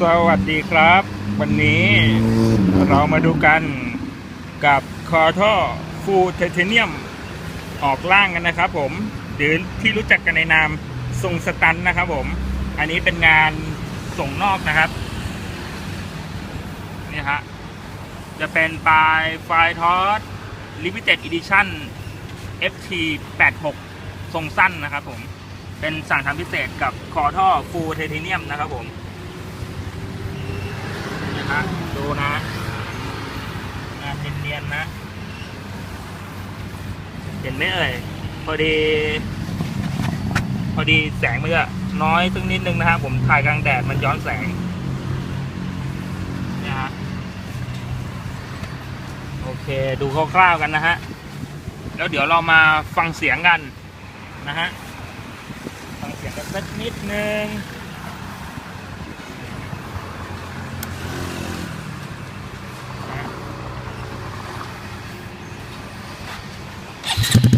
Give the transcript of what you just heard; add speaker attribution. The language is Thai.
Speaker 1: สวัสดีครับ วันนี้เรามาดูกันกับคอท่อฟูเทเทเนียมออกล่างกันนะครับผมหรือที่รู้จักกันในนามทรงสตันนะครับผม อันนี้เป็นงานส่งนอกนะครับนี่ฮะจะเป็นปลายไฟทอส Limited Edition FT 86ทรงสั้นนะครับผม เป็นสั่งทำพิเศษกับคอท่อฟูเทเทเนียมนะครับผม ฮะ ดูนะงานเนียนๆนะ เห็นไหมเอ่ย พอดี พอดีแสงมันจะน้อยสักนิดนึงนะฮะ ผมถ่ายกลางแดดมันย้อนแสงเนี่ยฮะ โอเค ดูคร่าวๆกันนะฮะ แล้วเดี๋ยวเรามาฟังเสียงกันนะฮะ ฟังเสียงกันสักนิดนึง you